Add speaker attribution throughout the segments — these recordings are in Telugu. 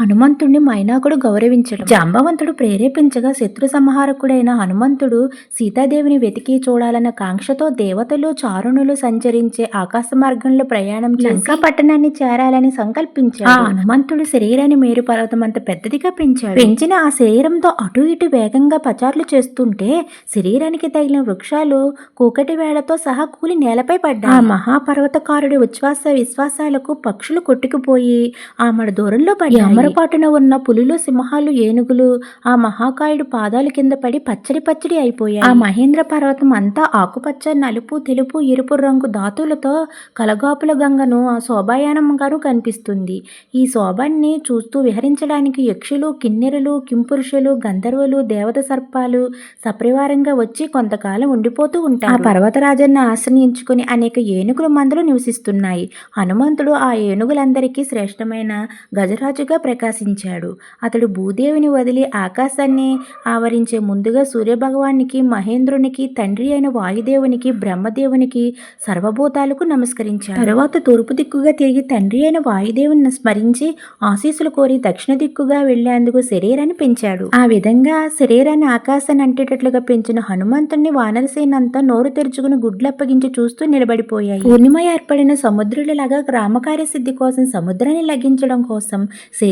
Speaker 1: హనుమంతుడిని మైనాకుడు గౌరవించడం. జాంబవంతుడు ప్రేరేపించగా శత్రు సంహారకుడైన హనుమంతుడు సీతాదేవిని వెతికి చూడాలన్న కాంక్షతో దేవతలు చారుణులు సంచరించే ఆకాశ మార్గంలో ప్రయాణం లంకా పట్టణాన్ని చేరాలని సంకల్పించాడు. ఆ హనుమంతుడు శరీరాన్ని మేరు పర్వతం అంత పెద్దదిగా పెంచాడు. పెంచిన ఆ శరీరంతో అటు ఇటు వేగంగా పచార్లు చేస్తుంటే శరీరానికి తగిలిన వృక్షాలు కూకటి వేళతో సహా కూలి నేలపై పడ్డాయి. ఆ మహాపర్వతకారుడి ఉచ్ఛ్వాస విశ్వాసాలకు పక్షులు కొట్టుకుపోయి ఆమడ దూరంలో పడి పొరపాటున ఉన్న పులులు సింహాలు ఏనుగులు ఆ మహాకాయుడు పాదాల కింద పడి పచ్చడి పచ్చడి అయిపోయాయి. ఆ మహేంద్ర పర్వతం అంతా ఆకుపచ్చ నలుపు తెలుపు ఎరుపు రంగు ధాతులతో కలగాపుల గంగను ఆ శోభాయానంగాను కనిపిస్తుంది. ఈ శోభాన్ని చూస్తూ విహరించడానికి యక్షులు కిన్నెరులు కింపురుషులు గంధర్వులు దేవత సర్పాలు సపరివారంగా వచ్చి కొంతకాలం ఉండిపోతూ ఉంటారు. ఆ పర్వతరాజాన్ని ఆశ్రయించుకుని అనేక ఏనుగుల మందులు నివసిస్తున్నాయి. హనుమంతుడు ఆ ఏనుగులందరికీ శ్రేష్టమైన గజరాజుగా ప్రకాశించాడు. అతడు భూదేవిని వదిలి ఆకాశాన్ని ఆవరించే ముందుగా సూర్యభగవానికి మహేంద్రునికి తండ్రి అయిన వాయుదేవునికి బ్రహ్మదేవునికి సర్వభూతాలకు నమస్కరించాడు. తరువాత తూర్పు దిక్కుగా తిరిగి తండ్రి అయిన వాయుదేవుని స్మరించి ఆశీస్సులు కోరి దక్షిణ దిక్కుగా వెళ్ళేందుకు శరీరాన్ని పెంచాడు. ఆ విధంగా శరీరాన్ని ఆకాశాన్ని అంటేటట్లుగా పెంచిన హనుమంతుణ్ణి వానరసేనంతా నోరు తెరుచుకుని గుడ్లప్పగించి చూస్తూ నిలబడిపోయాయి. పూర్ణిమ ఏర్పడిన సముద్రులలాగా గ్రామకార్య సిద్ధి కోసం సముద్రాన్ని లగించడం కోసం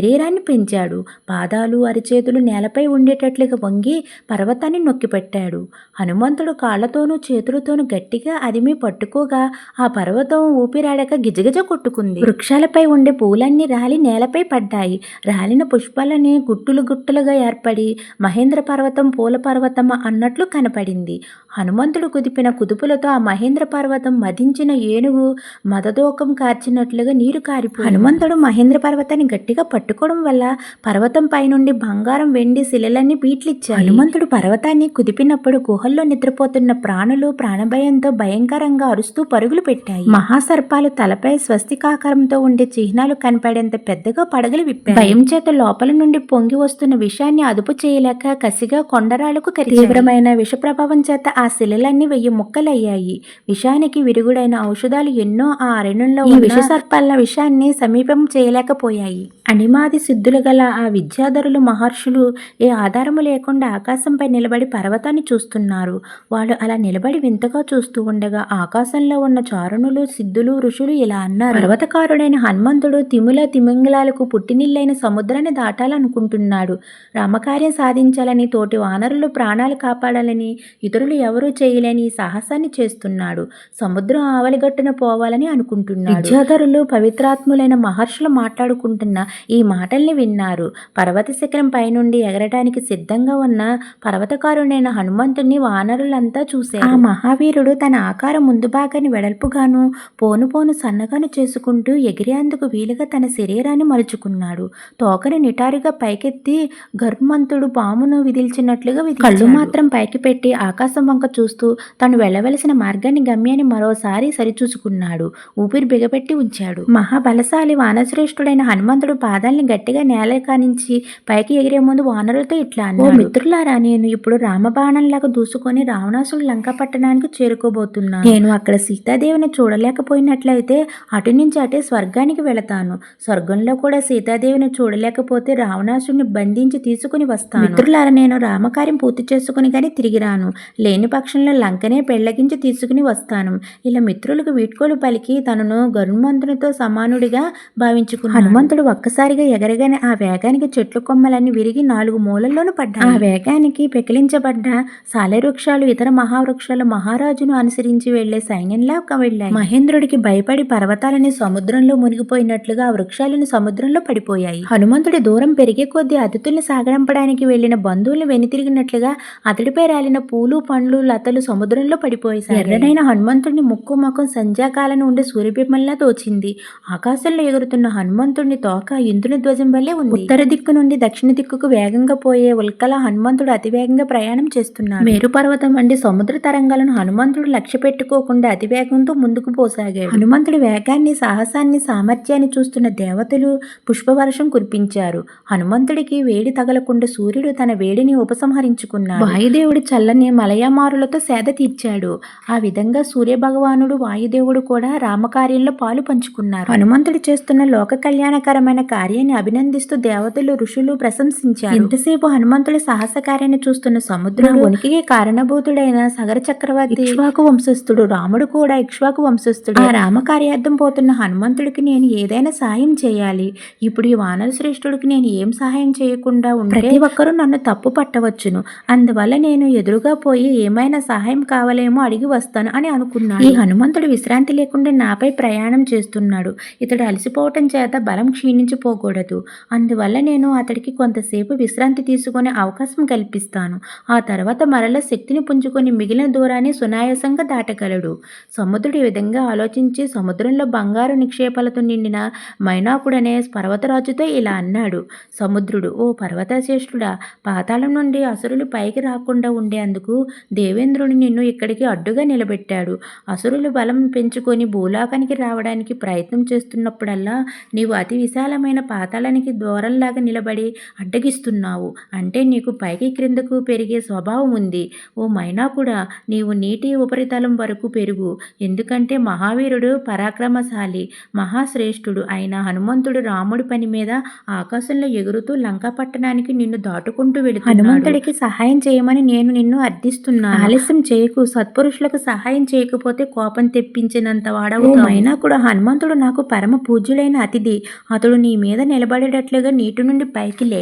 Speaker 1: శరీరాన్ని పెంచాడు. పాదాలు అరిచేతులు నేలపై ఉండేటట్లుగా వంగి పర్వతాన్ని నొక్కిపెట్టాడు. హనుమంతుడు కాళ్ళతోనూ చేతులతోనూ గట్టిగా అదిమి పట్టుకోగా ఆ పర్వతం ఊపిరాడక గిజగిజ కొట్టుకుంది. వృక్షాలపై ఉండే పూలన్నీ రాలి నేలపై పడ్డాయి. రాలిన పుష్పాలని గుట్టులు గుట్టులుగా ఏర్పడి మహేంద్ర పర్వతం పూల పర్వతం అన్నట్లు కనపడింది. హనుమంతుడు కుదిపిన కుదుపులతో ఆ మహేంద్ర పర్వతం మదించిన ఏనుగు మదదోకం కార్చినట్లుగా నీరు కారిపోయి హనుమంతుడు మహేంద్ర పర్వతాన్ని గట్టిగా పట్టుకోవడం వల్ల పర్వతం పైనుండి బంగారం వెండి శిలలన్నీ బీట్లిచ్చాయి హనుమంతుడు పర్వతాన్ని కుదిపినప్పుడు గుహల్లో నిద్రపోతున్న ప్రాణులు ప్రాణభయంతో భయంకరంగా అరుస్తూ పరుగులు పెట్టాయి. మహాసర్పాలు తలపై స్వస్తికాకారంతో ఉండే చిహ్నాలు కనపడేంత పెద్దగా పడగలు విప్పాయి. భయం చేత లోపల నుండి పొంగి వస్తున్న విషాన్ని అదుపు చేయలేక కసిగా కొండరాళ్ళకు కరి తీవ్రమైన విష ప్రభావం చేత ఆ శిలలన్నీ వెయ్యి ముక్కలయ్యాయి. విషానికి విరుగుడైన ఔషధాలు ఎన్నో ఆ అరణ్యంలో ఈ విష సర్పాల విషాన్ని సమీపం చేయలేకపోయాయి. అనిమాది సిద్ధులు గల ఆ విద్యాధరులు మహర్షులు ఏ ఆధారము లేకుండా ఆకాశంపై నిలబడి పర్వతాన్ని చూస్తున్నారు. వాళ్ళు అలా నిలబడి వింతగా చూస్తూ ఉండగా ఆకాశంలో ఉన్న చారుణులు సిద్ధులు ఋషులు ఇలా అన్నారు. పర్వతకారుడైన హనుమంతుడు తిముల తిమింగలాలకు పుట్టినిల్లైన సముద్రాన్ని దాటాలనుకుంటున్నాడు. రామకార్యం సాధించాలని తోటి వానరులు ప్రాణాలు కాపాడాలని ఇతరులు ఎవరూ చేయలేని సాహసాన్ని చేస్తున్నాడు. సముద్రం ఆవలిగట్టున పోవాలని అనుకుంటున్నాడు. విద్యాధరులు పవిత్రాత్ములైన మహర్షులు మాట్లాడుకుంటున్న ఈ మాటల్ని విన్నారు. పర్వత శిఖరం పైనుండి ఎగరటానికి సిద్ధంగా ఉన్న పర్వతకారుడైన హనుమంతుణ్ణి వానరులంతా చూశారు. ఆ మహావీరుడు తన ఆకారం ముందు భాగాన్ని వెడల్పుగాను పోను పోను సన్నగాను చేసుకుంటూ ఎగిరేందుకు వీలుగా తన శరీరాన్ని మలుచుకున్నాడు. తోకని నిటారుగా పైకెత్తి గర్భమంతుడు పామును విదిల్చినట్లుగా విదిల్చాడు. కళ్ళు మాత్రం పైకి పెట్టి ఆకాశం వంక చూస్తూ తను వెళ్ళవలసిన మార్గాన్ని గమ్యాన్ని మరోసారి సరిచూసుకున్నాడు. ఊపిరి బిగపెట్టి ఉంచాడు. మహాబలశాలి వానశ్రేష్ఠుడైన హనుమంతుడు పాదాల్ని గట్టిగా నేల కానించి పైకి ఎగిరే ముందు వానరులతో ఇట్లా అన్నాడు. "ఓ మిత్రులారా నేను ఇప్పుడు రామబాణంలాగా దూసుకొని రావణాసుడు లంక పట్టణానికి చేరుకోబోతున్నాను. నేను అక్కడ సీతాదేవిని చూడలేకపోయినట్లయితే అటు నుంచి అటే స్వర్గానికి వెళతాను. స్వర్గంలో కూడా సీతాదేవిని చూడలేకపోతే రావణాసుడిని బంధించి తీసుకుని వస్తాను. మిత్రులారా నేను రామకార్యం పూర్తి చేసుకుని కానీ తిరిగి రాను. లేని పక్షంలో లంకనే పెళ్ళగించి తీసుకుని వస్తాను. ఇలా మిత్రులకు వీడ్కోలు పలికి తనను గరుణమంతునితో సమానుడిగా భావించుకున్నాడు హనుమంతుడు ఒక్కసారిగా ఎగరగానే ఆ వేగానికి చెట్లు కొమ్మలన్నీ విరిగి నాలుగు మూలల్లోనూ పడ్డాయి. ఆ వేగానికి పెకిలించబడ్డ సాలెవృక్షాలు ఇతర మహావృక్షాలు మహారాజును అనుసరించి వెళ్ళే సైన్యంలా వెళ్ళాయి. మహేంద్రుడికి భయపడి పర్వతాలని సముద్రంలో మునిగిపోయినట్లుగా ఆ వృక్షాలను సముద్రంలో పడిపోయాయి. హనుమంతుడి దూరం పెరిగే కొద్దీ అతిథుల్ని సాగరంపడానికి వెళ్ళిన బంధువుల్ని వెనుతిరిగినట్లుగా అతడిపై రాలిన పూలు పండ్లు లతలు సముద్రంలో పడిపోయి ఎర్రనైన హనుమంతుడిని ముక్కు ముఖం సంధ్యాకాలం ఉండే సూర్యబింబంలా తోచింది. ఆకాశంలో ఎగురుతున్న హనుమంతుడిని తోక ఇంద్రుని ధ్వజం వల్లే ఉంది. ఉత్తర దిక్కు నుండి దక్షిణ దిక్కుకు వేగంగా పోయే ఉల్కల హనుమంతుడు అతివేగంగా ప్రయాణం చేస్తున్నాడు. మేరు పర్వతం వంటి సముద్ర తరంగాలను హనుమంతుడు లక్ష్య పెట్టుకోకుండా అతివేగంతో ముందుకు పోసాగాడు. హనుమంతుడి వేగాన్ని సాహసాన్ని సామర్థ్యాన్ని చూస్తున్న దేవతలు పుష్పవర్షం కురిపించారు. హనుమంతుడికి వేడి తగలకుండా సూర్యుడు తన వేడిని ఉపసంహరించుకున్నాడు. వాయుదేవుడు చల్లని మలయమారులతో సేద తీర్చాడు. ఆ విధంగా సూర్య భగవానుడు వాయుదేవుడు కూడా రామకార్యంలో పాలు పంచుకున్నారు. హనుమంతుడు చేస్తున్న లోక కళ్యాణకరమైన కార్యాన్ని హనుమంతుడిని అభినందిస్తూ దేవతలు ఋషులు ప్రశంసించారు. ఇంతసేపు హనుమంతుడి సాహస కార్యాన్ని చూస్తున్న సముద్రం ఉనికికి కారణభూతుడైన సగర చక్రవర్తి ఇక్ష్వాకు వంశస్థుడు రాముడు కూడా ఇక్ష్వాకు వంశస్థుడు. ఆ రామ కార్యార్థం పోతున్న హనుమంతుడికి నేను ఏదైనా సాయం చేయాలి. ఇప్పుడు ఈ వానర శ్రేష్ఠుడికి నేను ఏం సహాయం చేయకుండా ఉంటే ప్రతి ఒక్కరూ నన్ను తప్పు పట్టవచ్చును. అందువల్ల నేను ఎదురుగా పోయి ఏమైనా సహాయం కావాలేమో అడిగి వస్తాను అని అనుకున్నాను ఈ హనుమంతుడు విశ్రాంతి లేకుండా నాపై ప్రయాణం చేస్తున్నాడు. ఇతడు అలసిపోవటం చేత బలం క్షీణించిపోకూడదు. అందువల్ల నేను అతడికి కొంతసేపు విశ్రాంతి తీసుకునే అవకాశం కల్పిస్తాను. ఆ తర్వాత మరల శక్తిని పుంజుకొని మిగిలిన దూరాన్ని సునాయాసంగా దాటగలడు. సముద్రుడు ఈ విధంగా ఆలోచించి సముద్రంలో బంగారు నిక్షేపాలతో నిండిన మైనాకుడనే పర్వతరాజుతో ఇలా అన్నాడు. సముద్రుడు ఓ పర్వతశ్రేష్ఠుడా పాతాళం నుండి అసురులు పైకి రాకుండా ఉండేందుకు దేవేంద్రుడు నిన్ను ఇక్కడికి అడ్డుగా నిలబెట్టాడు. అసురులు బలం పెంచుకొని భూలోకానికి రావడానికి ప్రయత్నం చేస్తున్నప్పుడల్లా నీవు అతి విశాలమైన పాతాళానికి దూరంలాగా నిలబడి అడ్డగిస్తున్నావు. అంటే నీకు పైకి క్రిందకు పెరిగే స్వభావం ఉంది. ఓ మైనా కూడా నీవు నీటి ఉపరితలం వరకు పెరుగు. ఎందుకంటే మహావీరుడు పరాక్రమశాలి మహాశ్రేష్ఠుడు అయిన హనుమంతుడు రాముడి పని మీద ఆకాశంలో ఎగురుతూ లంకా పట్టణానికి నిన్ను దాటుకుంటూ వెళుతున్నాడు. హనుమంతుడికి సహాయం చేయమని నేను నిన్ను అర్థిస్తున్నాను. ఆలస్యం చేయకు. సత్పురుషులకు సహాయం చేయకపోతే కోపం తెప్పించినంత వాడవు అయినా కూడా హనుమంతుడు నాకు పరమ పూజ్యులైన అతిథి. అతడు నీ మీద నిలబడేటట్లుగా నీటి నుండి పైకి లే.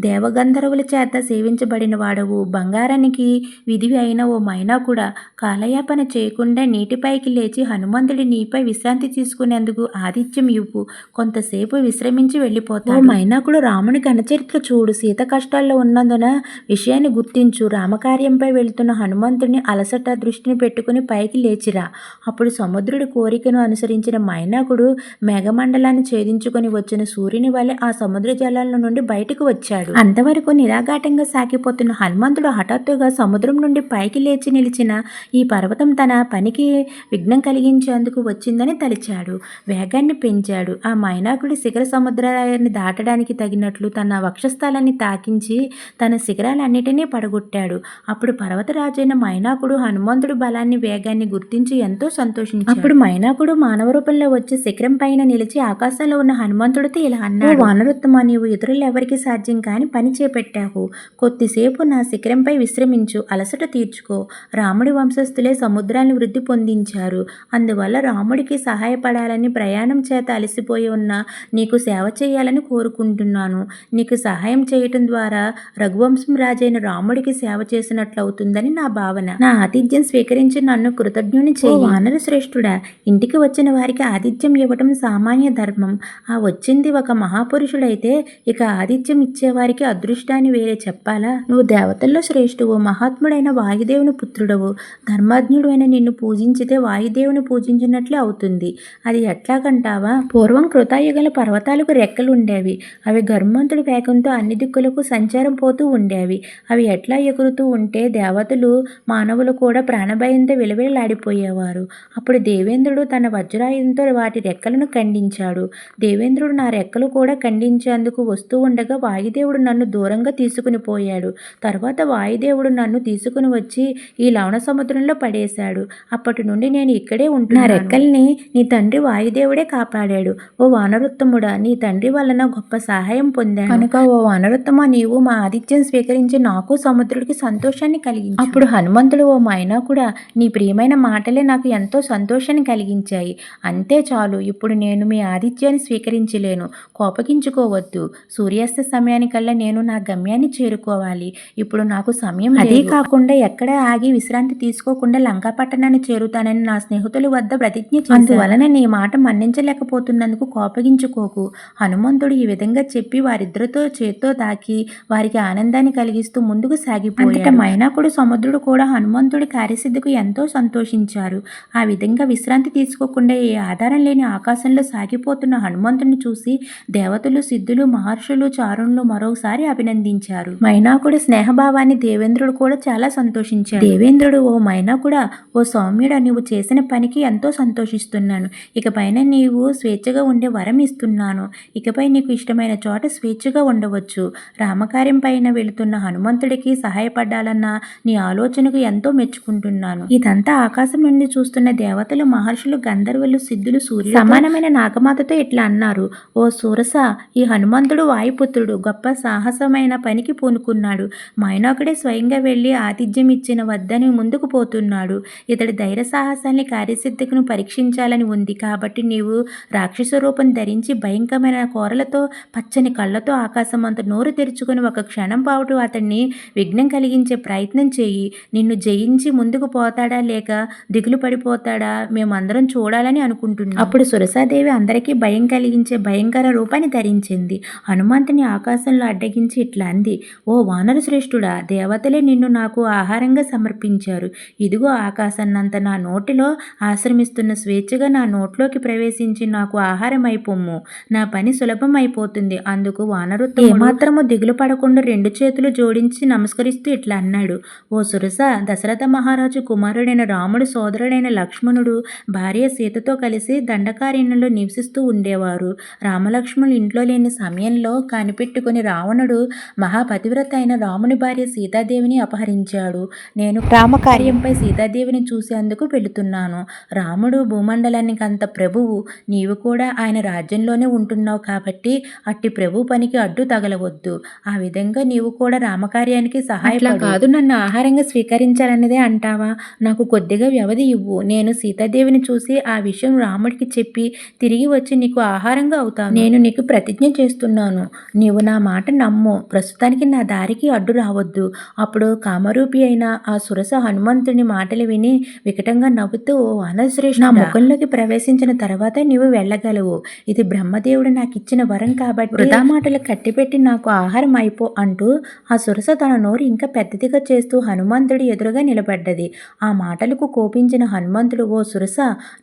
Speaker 1: దేవగంధర్వుల చేత సేవించబడిన వాడవు. బంగారానికి విధివి అయిన ఓ మైనా కూడా కాలయాపన చేయకుండా నీటిపైకి లేచి హనుమంతుడి నీపై విశ్రాంతి తీసుకునేందుకు ఆతిథ్యం ఇవ్వు. కొంతసేపు విశ్రమించి వెళ్ళిపోతాడు. మైనాకుడు రాముని ఘనచరిత్ర చూడు. సీత కష్టాల్లో ఉన్నందున విషయాన్ని గుర్తించు. రామకార్యంపై వెళ్తున్న హనుమంతుడిని అలసట దృష్టిని పెట్టుకుని పైకి లేచిరా. అప్పుడు సముద్రుడి కోరికను అనుసరించిన మైనాకుడు మేఘమండలాన్ని ఛేదించుకొని వచ్చిన సూర్యుని వలె ఆ సముద్ర జలాల నుండి బయటకు వచ్చాడు. అంతవరకు నిరాఘాటంగా సాగిపోతున్న హనుమంతుడు హఠాత్తుగా సముద్రం నుండి పైకి లేచి నిలిచిన ఈ పర్వతం తన పనికి విఘ్నం కలిగించేందుకు వచ్చిందని తలిచాడు. వేగాన్ని పెంచాడు. ఆ మైనాకుడి శిఖర సముద్రాన్ని దాటడానికి తగినట్లు తన వక్షస్థలాన్ని తాకించి తన శిఖరాలన్నిటినీ పడగొట్టాడు. అప్పుడు పర్వతరాజైన మైనాకుడు హనుమంతుడు బలాన్ని వేగాన్ని గుర్తించి ఎంతో సంతోషించాడు. అప్పుడు మైనాకుడు మానవ రూపంలో వచ్చి శిఖరం పైన నిలిచి ఆకాశంలో ఉన్న హనుమంతుడితో ఇలా అన్నాడు. వానరుత్తమ? నీవు ఇతరులు ఎవరికి సాధ్యం కాని పని చేపట్టావు. కొద్దిసేపు నా శిఖరంపై విశ్రమించు అలసట తీర్చుకో. రాముడి వంశస్థులే సముద్రాన్ని వృద్ధి పొందించారు. అందువల్ల రాముడికి సహాయపడాలని ప్రయాణం చేత అలసిపోయి ఉన్న నీకు సేవ చేయాలని కోరుకుంటున్నాను. నీకు సహాయం చేయటం ద్వారా రఘువంశం రాజైన రాముడికి సేవ చేసినట్లు అవుతుందని నా భావన. నా ఆతిథ్యం స్వీకరించి నన్ను కృతజ్ఞుని చేయి వానర శ్రేష్ఠుడా ఇంటికి వచ్చిన వారికి ఆతిథ్యం ఇవ్వటం సామాన్య ధర్మం. ఆ వచ్చింది ఒక మహాపురుషుడైతే ఇక ఆతిథ్యం ఇచ్చేవారికి అదృష్టాన్ని వేరే చెప్పాలా? నువ్వు దేవతల్లో శ్రేష్ఠువు మహాత్ముడైన వాయుదేవుని పుత్రుడవు. ధర్మాజ్ఞుడు అయిన నిన్ను పూజించితే వాయుదేవుని పూజించినట్లే అవుతుంది. అది ఎట్లాగంటావా? పూర్వం కృతాయుగల పర్వతాలకు రెక్కలు ఉండేవి అవి గర్మంతుడి వేగంతో అన్ని దిక్కులకు సంచారం పోతూ ఉండేవి. అవి ఎట్లా ఎగురుతూ ఉంటే దేవతలు మానవులు కూడా ప్రాణభయంతో విలవిలలాడిపోయేవారు. అప్పుడు దేవేంద్రుడు తన వజ్రాయుధంతో వాటి రెక్కలను ఖండించాడు. దేవేంద్రుడు నా రెక్కలు కూడా ఖండించేందుకు వస్తూ ఉండగా వాయుదేవుడు నన్ను దూరంగా తీసుకుని పోయాడు. తర్వాత వాయుదేవుడు నన్ను తీసుకుని వచ్చి ఈ లవణ సముద్రంలో పడేశాడు. అప్పటి నుండి నేను ఇక్కడే ఉంటున్నా రెక్కల్ని నీ తండ్రి వాయుదేవుడే కాపాడాడు. ఓ వానరుత్తముడా నీ తండ్రి వలన గొప్ప సహాయం పొందాను. కనుక ఓ వానరుత్తమ నీవు మా ఆతిథ్యం స్వీకరించి నాకు సముద్రుడికి సంతోషాన్ని కలిగించు. అప్పుడు హనుమంతుడు ఓ మైనా కూడా నీ ప్రియమైన మాటలే నాకు ఎంతో సంతోషాన్ని కలిగించాయి. అంతే చాలు ఇప్పుడు నేను మీ ఆతిథ్యాన్ని స్వీకరించలేను. కోపగించుకోవద్దు. సూర్యాస్త సమయానికల్లా నేను నా గమ్యాన్ని చేరుకోవాలి. ఇప్పుడు నాకు సమయం అదే కాకుండా ఎక్కడ ఆగి విశ్రాంతి తీసుకోకుండా లంకా పట్టణాన్ని చేరుతానని నా స్నేహితుల వద్ద ప్రతిజ్ఞ. అందువలన నీ మాట మన్నించలేకపోతున్నందుకు కోపగించుకోకు. హనుమంతుడు ఈ విధంగా చెప్పి వారిద్దరితో చేత్తో తాకి వారికి ఆనందాన్ని కలిగిస్తూ ముందుకు సాగిపోయాడు. మైనాకుడు సముద్రుడు కూడా హనుమంతుడి కార్యసిద్ధికి ఎంతో సంతోషించారు. ఆ విధంగా విశ్రాంతి తీసుకోకుండా ఏ ఆధారం లేని ఆకాశంలో సాగిపోతున్న హనుమంతుని చూసి దేవతలు సిద్ధులు మహర్షులు చారుణులు మరోసారి అభినందించారు. మైనాకుడి స్నేహభావాన్ని దేవేంద్రుడు కూడా చాలా సంతోషించాడు. దేవేంద్రుడు ఓ మైనాకుడా ఓ సౌమ్యుడా నీవు చేసిన పనికి ఎంతో సంతోషిస్తున్నాను. ఇకపైన నీవు స్వేచ్ఛగా ఉండే వరం ఇస్తున్నాను. ఇకపై నీకు ఇష్టమైన చోట స్వేచ్ఛగా ఉండవచ్చు. రామకార్యం పైన వెళుతున్న హనుమంతుడికి సహాయపడాలన్న నీ ఆలోచనకు ఎంతో మెచ్చుకుంటున్నాను. ఇదంతా ఆకాశం నుండి చూస్తున్న దేవతలు మహర్షులు గంధర్వులు సిద్ధులు సూర్యులు సమానమైన నాగమాతతో ఇట్లా అన్నారు. ఓ సూర సురస ఈ హనుమంతుడు వాయుపుత్రుడు గొప్ప సాహసమైన పనికి పూనుకున్నాడు. మైనాకుడే స్వయంగా వెళ్ళి ఆతిథ్యం ఇచ్చిన వద్దని ముందుకు పోతున్నాడు. ఇతడి ధైర్య సాహసాన్ని కార్యసిద్ధికను పరీక్షించాలని ఉంది. కాబట్టి నీవు రాక్షస రూపం ధరించి భయంకరమైన కోరలతో పచ్చని కళ్ళతో ఆకాశమంత నోరు తెరుచుకుని ఒక క్షణం పాటు అతన్ని విఘ్నం కలిగించే ప్రయత్నం చేయి. నిన్ను జయించి ముందుకు పోతాడా లేక దిగులు పడిపోతాడా మేమందరం చూడాలని అనుకుంటున్నాం. అప్పుడు సురసాదేవి అందరికీ భయం కలిగించే భయంకర రూపాన్ని ధరించింది. హనుమంతుని ఆకాశంలో అడ్డగించి ఇట్లా అంది ఓ వానర శ్రేష్ఠుడా దేవతలే నిన్ను నాకు ఆహారంగా సమర్పించారు. ఇదిగో ఆకాశాన్నంత నా నోటిలో ఆశ్రమిస్తున్న స్వేచ్ఛగా నా నోట్లోకి ప్రవేశించి నాకు ఆహారం అయిపోము నా పని సులభం అయిపోతుంది అందుకు వానరు ఏమాత్రము దిగులు పడకుండా రెండు చేతులు జోడించి నమస్కరిస్తూ ఇట్లా అన్నాడు. ఓ సురస దశరథ మహారాజు కుమారుడైన రాముడు సోదరుడైన లక్ష్మణుడు భార్య సీతతో కలిసి దండకారణ్యంలో నివసిస్తూ ఉండేవారు. రామలక్ష్మణుడు రామలక్ష్మణులు ఇంట్లో లేని సమయంలో కనిపెట్టుకుని రావణుడు మహాపతివ్రత అయిన రాముని భార్య సీతాదేవిని అపహరించాడు. నేను రామకార్యంపై సీతాదేవిని చూసేందుకు వెళుతున్నాను. రాముడు భూమండలానికి అంత ప్రభువు. నీవు కూడా ఆయన రాజ్యంలోనే ఉంటున్నావు కాబట్టి అట్టి ప్రభు పనికి అడ్డు తగలవద్దు. ఆ విధంగా నీవు కూడా రామకార్యానికి సహాయపడు. కాదు నన్ను ఆహారంగా స్వీకరించాలన్నదే అంటావా? నాకు కొద్దిగా వ్యవధి ఇవ్వు. నేను సీతాదేవిని చూసి ఆ విషయం రాముడికి చెప్పి తిరిగి వచ్చి నీకు ఆహారంగా అవుతాను. నేను నీకు ప్రతిజ్ఞ చేస్తున్నాను. నీవు నా మాట నమ్ము. ప్రస్తుతానికి నా దారికి అడ్డు రావద్దు. అప్పుడు కామరూపి అయిన ఆ సురస హనుమంతుని మాటలు విని వికటంగా నవ్వుతూ ఓ వానశ్రేష్ఠ నా ముఖంలోకి ప్రవేశించిన తర్వాత నీవు వెళ్ళగలవు. ఇది బ్రహ్మదేవుడు నాకు ఇచ్చిన వరం కాబట్టి వృధా మాటలు కట్టిపెట్టి నాకు ఆహారం అయిపో అంటూ ఆ సురస తన నోరు ఇంకా పెద్దదిగా చేస్తూ హనుమంతుడి ఎదురుగా నిలబడ్డది. ఆ మాటలకు కోపించిన హనుమంతుడు ఓ సురస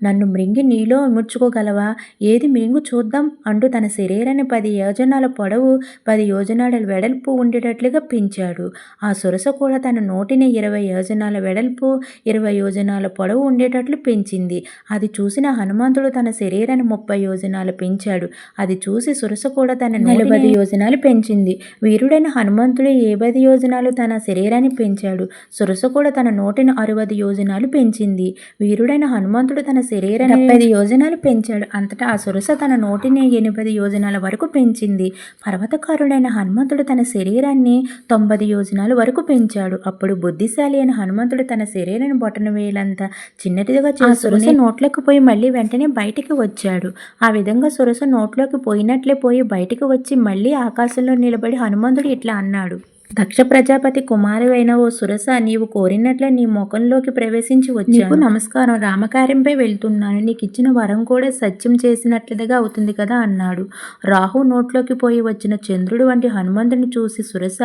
Speaker 1: నన్ను మృంగి నీలో ఇముడ్చుకోగలవా ఏది మింగు చూద్దాం అంటూ తన శరీరాన్ని పది యోజనాల పొడవు పది యోజనాల వెడల్పు ఉండేటట్లుగా పెంచాడు. ఆ సురస కూడా తన నోటిని ఇరవై యోజనాల వెడల్పు ఇరవై యోజనాల పొడవు ఉండేటట్లు పెంచింది. అది చూసిన హనుమంతుడు తన శరీరాన్ని ముప్పై యోజనాలు పెంచాడు. అది చూసి సురస కూడా తన నలభై యోజనాలు పెంచింది. వీరుడైన హనుమంతుడు ఏ పది యోజనాలు తన శరీరాన్ని పెంచాడు? సురస కూడా తన నోటిని అరవది యోజనాలు పెంచింది. వీరుడైన హనుమంతుడు తన శరీరాన్ని డెబ్బై యోజనాలు పెంచాడు. అంతటా ఆ సురస తన నోటిని ఎనిమిది యోజనాల వరకు పెంచింది. పర్వతకారుడైన హనుమంతుడు తన శరీరాన్ని తొంభై యోజనాల వరకు పెంచాడు. అప్పుడు బుద్ధిశాలి అయిన హనుమంతుడు తన శరీరాన్ని బొటన వేలంత చిన్నటిదిగా సురస నోట్లోకి పోయి మళ్ళీ వెంటనే బయటికి వచ్చాడు. ఆ విధంగా సురస నోట్లోకి పోయినట్లే పోయి బయటికి వచ్చి మళ్ళీ ఆకాశంలో నిలబడి హనుమంతుడు ఇట్లా అన్నాడు. దక్ష ప్రజాపతి కుమారువైన ఓ సురస నీవు కోరినట్లే నీ ముఖంలోకి ప్రవేశించి వచ్చాను. నమస్కారం. రామకార్యంపై వెళ్తున్నాను. నీకు ఇచ్చిన వరం కూడా సత్యం చేసినట్లుగా అవుతుంది కదా అన్నాడు. రాహు నోట్లోకి పోయి వచ్చిన చంద్రుడు వంటి హనుమంతుని చూసి సురస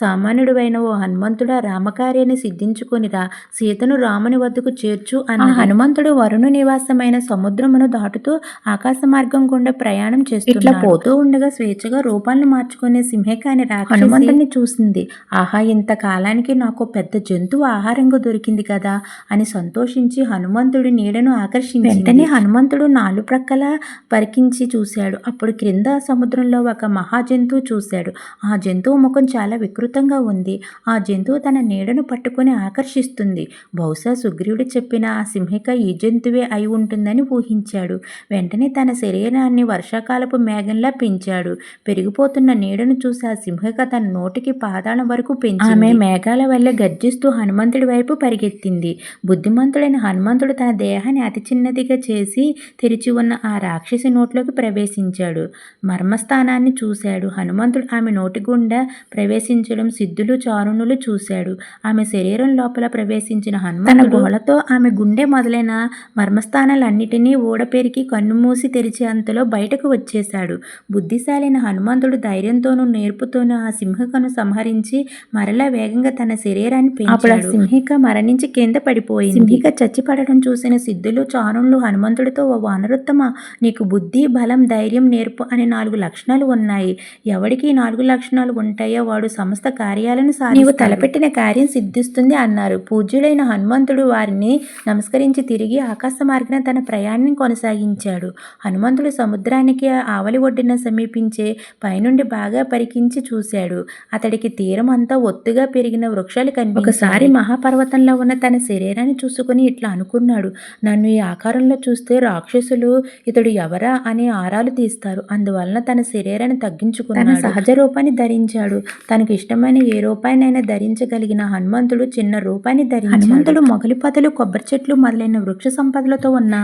Speaker 1: సామాన్యుడువైన ఓ హనుమంతుడా రామకార్యాన్ని సిద్ధించుకొని రా. సీతను రాముని వద్దకు చేర్చు అన్న హనుమంతుడు వరుణ నివాసమైన సముద్రమును దాటుతూ ఆకాశ మార్గం గుండా ప్రయాణం చేస్తూ ఇట్లా పోతూ ఉండగా స్వేచ్ఛగా రూపాలను మార్చుకునే సింహకాని రాక్షసి హనుమంతుడిని చూసింది ఆహా ఇంత కాలానికి నాకు పెద్ద జంతువు ఆహారంగా దొరికింది కదా అని సంతోషించి హనుమంతుడి నీడను ఆకర్షించి వెంటనే హనుమంతుడు నాలుగు ప్రక్కల పరికించి చూశాడు. అప్పుడు క్రింద సముద్రంలో ఒక మహా జంతువు చూశాడు. ఆ జంతువు ముఖం చాలా వికృతంగా ఉంది. ఆ జంతువు తన నీడను పట్టుకొని ఆకర్షిస్తుంది. బహుశా సుగ్రీవుడు చెప్పిన ఆ సింహిక ఈ జంతువే అయి ఉంటుందని ఊహించాడు. వెంటనే తన శరీరాన్ని వర్షాకాలపు మేఘంలా పెంచాడు. పెరిగిపోతున్న నీడను చూసి ఆ సింహిక తన నోటికి పాదాళం వరకు పెంచి ఆమె మేఘాల వల్ల గర్జిస్తూ హనుమంతుడి వైపు పరిగెత్తింది. బుద్ధిమంతుడైన హనుమంతుడు తన దేహాన్ని అతి చిన్నదిగా చేసి తెరిచి ఉన్న ఆ రాక్షసి నోట్లోకి ప్రవేశించాడు. మర్మస్థానాన్ని చూశాడు. హనుమంతుడు ఆమె నోటి గుండా ప్రవేశించడం సిద్ధులు చారుణులు చూశాడు. ఆమె శరీరం లోపల ప్రవేశించిన హనుమంతుడు తన గోళతో ఆమె గుండె మొదలైన మర్మస్థానాలన్నిటినీ ఊడపెరికి కన్నుమూసి తెరిచే అంతలో బయటకు వచ్చేశాడు. బుద్ధిశాలైన హనుమంతుడు ధైర్యంతోనూ నేర్పుతోనూ ఆ సింహికను సంహరించి మరలా వేగంగా తన శరీరాన్ని పెంచాడు. సింహిక మరణించి కింద పడిపోయింది. సింహిక చచ్చిపడడం చూసిన సిద్ధులు చారుణులు హనుమంతుడితో ఓ వానరుత్తమ నీకు బుద్ధి బలం ధైర్యం నేర్పు అనే నాలుగు లక్షణాలు ఉన్నాయి. ఎవడికి నాలుగు లక్షణాలు ఉంటాయో వాడు సమస్త కార్యాలను నీవు తలపెట్టిన కార్యం సిద్ధిస్తుంది అన్నారు. పూజ్యులైన హనుమంతుడు వారిని నమస్కరించి తిరిగి ఆకాశ మార్గన తన ప్రయాణం కొనసాగించాడు. హనుమంతుడు సముద్రానికి ఆవలి ఒడ్డున సమీపించే పైనుండి బాగా పరికించి చూశాడు. అతడికి అతనికి తీరం అంతా ఒత్తుగా పెరిగిన వృక్షాలు కనిపి ఒకసారి మహాపర్వతంలో ఉన్న తన శరీరాన్ని చూసుకుని ఇట్లా అనుకున్నాడు. నన్ను ఈ ఆకారంలో చూస్తే రాక్షసులు ఇతడు ఎవరా అని ఆరాలు తీస్తారు. అందువలన తన శరీరాన్ని తగ్గించుకున్నాడు. సహజ రూపాన్ని ధరించాడు. తనకు ఇష్టమైన ఏ రూపాయినైనా ధరించగలిగిన హనుమంతుడు చిన్న రూపాన్ని ధరించాడు. హనుమంతుడు మొగలి పొదలు కొబ్బరి చెట్లు మొదలైన వృక్ష సంపదలతో ఉన్న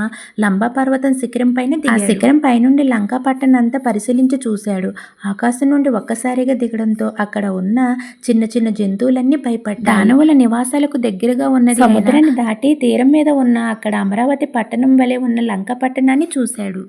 Speaker 1: లంబా పర్వతం శిఖరం పైన ఆ శిఖరం పైనుండి లంకా పట్టణంతా పరిశీలించి చూశాడు. ఆకాశం నుండి ఒక్కసారిగా దిగడంతో అక్కడ ఉన్న చిన్న చిన్న జంతువులన్నీ భయపడ్డాయి. దానవుల నివాసాలకు దగ్గరగా ఉన్నది సముద్రాన్ని దాటి తీరం మీద ఉన్న అక్కడ అమరావతి పట్టణం వలె ఉన్న లంక పట్టణాన్ని చూశాడు.